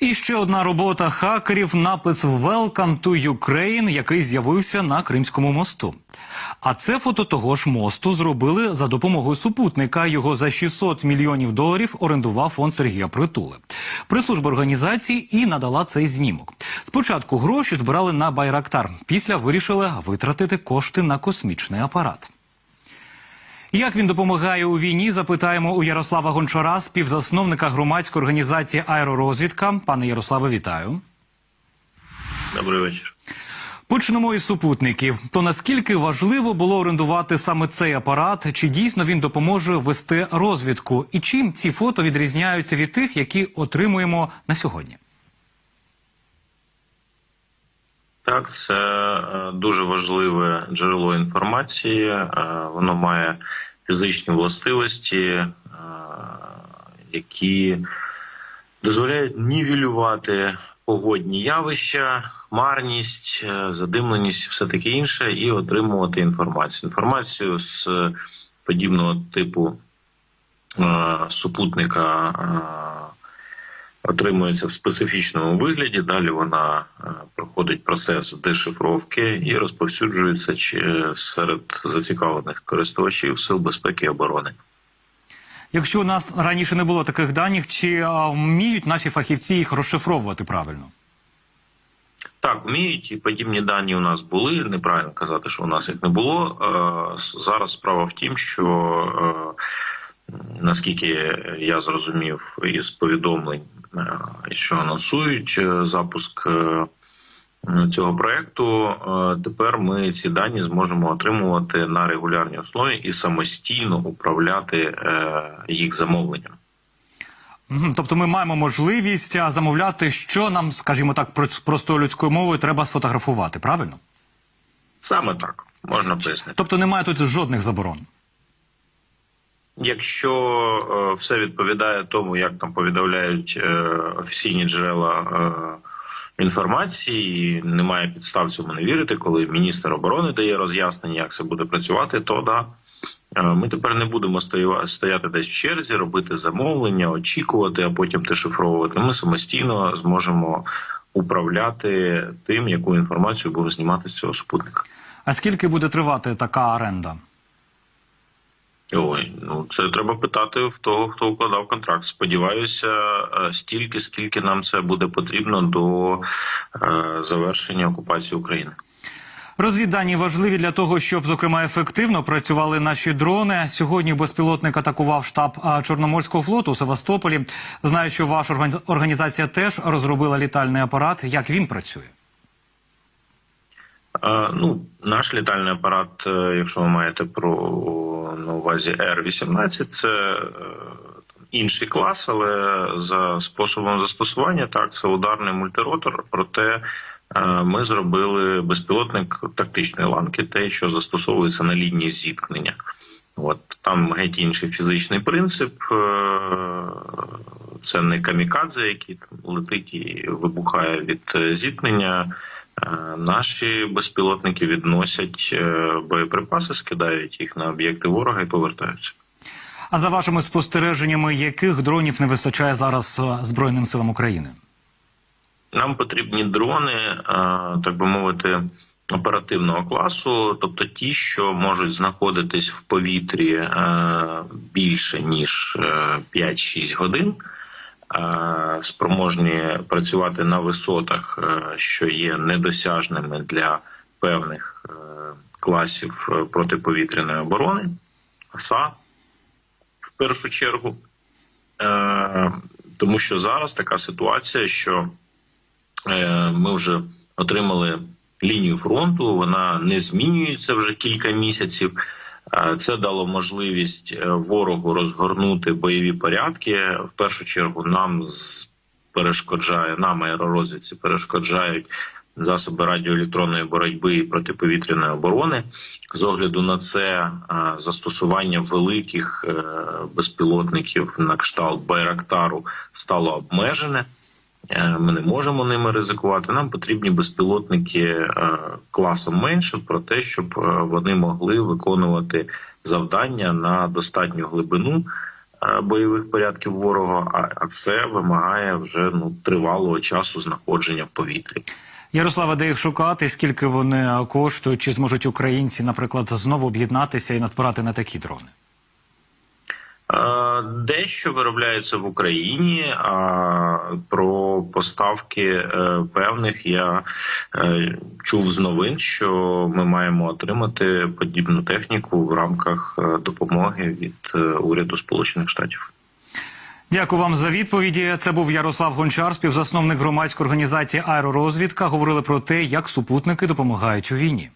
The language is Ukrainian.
І ще одна робота хакерів напис «Welcome to Ukraine», який з'явився на Кримському мосту. А це фото того ж мосту зробили за допомогою супутника. Його за 600 мільйонів доларів орендував фонд Сергія Притули. Прес-служба організації і надала цей знімок. Спочатку гроші збирали на Байрактар, після вирішили витратити кошти на космічний апарат. Як він допомагає у війні? Запитаємо у Ярослава Гончара, співзасновника громадської організації Аеророзвідка. Пане Ярославе, вітаю. Добрий вечір. Почнемо із супутників. То наскільки важливо було орендувати саме цей апарат? Чи дійсно він допоможе вести розвідку? І чим ці фото відрізняються від тих, які отримуємо на сьогодні? Так, це е, дуже важливе джерело інформації. Е, Воно має фізичні властивості, е, які дозволяють нівелювати погодні явища, хмарність, задимленість, все таке інше, і отримувати інформацію. Інформацію з подібного типу супутника. Е, отримується в специфічному вигляді. Далі вона е, проходить процес дешифровки і розповсюджується серед зацікавлених користувачів сил безпеки і оборони. Якщо у нас раніше не було таких даних, чи вміють наші фахівці їх розшифровувати правильно? Так, вміють і подібні дані у нас були. Неправильно казати, що у нас їх не було. Е, Зараз справа в тім, що е, наскільки я зрозумів із повідомлень, е, що анонсують е, запуск е, цього проекту, тепер ми ці дані зможемо отримувати на регулярній основі і самостійно управляти їх замовленням. Тобто ми маємо можливість замовляти, що нам, скажімо так, прос- простою людською мовою треба сфотографувати, правильно? Саме так можна пояснити. Тобто немає тут жодних заборон. Якщо е, все відповідає тому, як там повідомляють е, офіційні джерела е, інформації, і немає підстав цьому не вірити, коли міністр оборони дає роз'яснення, як це буде працювати, то да. Ми тепер не будемо стояти десь в черзі, робити замовлення, очікувати, а потім дешифровувати. Ми самостійно зможемо управляти тим, яку інформацію буде знімати з цього супутника. А скільки буде тривати така оренда? Ой, ну це треба питати в того, хто укладав контракт. Сподіваюся, е, стільки, скільки нам це буде потрібно до е, завершення окупації України. Розвіддані важливі для того, щоб зокрема ефективно працювали наші дрони. Сьогодні безпілотник атакував штаб Чорноморського флоту у Севастополі. Знаю, що ваша організація теж розробила літальний апарат. Як він працює? Е, Ну, наш літальний апарат, е, якщо ви маєте про увазі Р-18, це е, інший клас, але за способом застосування так це ударний мультиротор. Проте е, ми зробили безпілотник тактичної ланки, те, що застосовується на лінії зіткнення. От там геть інший фізичний принцип. е, Це не камікадзе, який там летить і вибухає від зіткнення. Е, Наші безпілотники відносять е, боєприпаси, скидають їх на об'єкти ворога і повертаються. А за вашими спостереженнями, яких дронів не вистачає зараз Збройним силам України? Нам потрібні дрони, е, так би мовити, оперативного класу, тобто ті, що можуть знаходитись в повітрі е, більше ніж е, 5-6 годин. Е, Спроможні працювати на висотах, е, що є недосяжними для певних е, класів протиповітряної оборони, СА в першу чергу, тому що зараз така ситуація, що ми вже отримали лінію фронту. Вона не змінюється вже кілька місяців. Е, Це дало можливість е, ворогу розгорнути бойові порядки. В першу чергу нам перешкоджає нам аеророзвідці перешкоджають засоби радіоелектронної боротьби і протиповітряної оборони. З огляду на це е, застосування великих безпілотників на кшталт Байрактару стало обмежене. Е, Ми не можемо ними ризикувати. Нам потрібні безпілотники е, класом менше, про те, щоб е, вони могли виконувати завдання на достатню глибину бойових порядків ворога, а, це вимагає вже ну тривалого часу знаходження в повітрі. Ярослава, де їх шукати, скільки вони коштують, чи зможуть українці, наприклад, знову об'єднатися і надбирати на такі дрони? Дещо виробляється в Україні, а про поставки е, певних я е, чув з новин, що ми маємо отримати подібну техніку в рамках е, допомоги від уряду Сполучених Штатів. Дякую вам за відповіді. Це був Ярослав Гончар, співзасновник громадської організації Аеророзвідка. Говорили про те, як супутники допомагають у війні.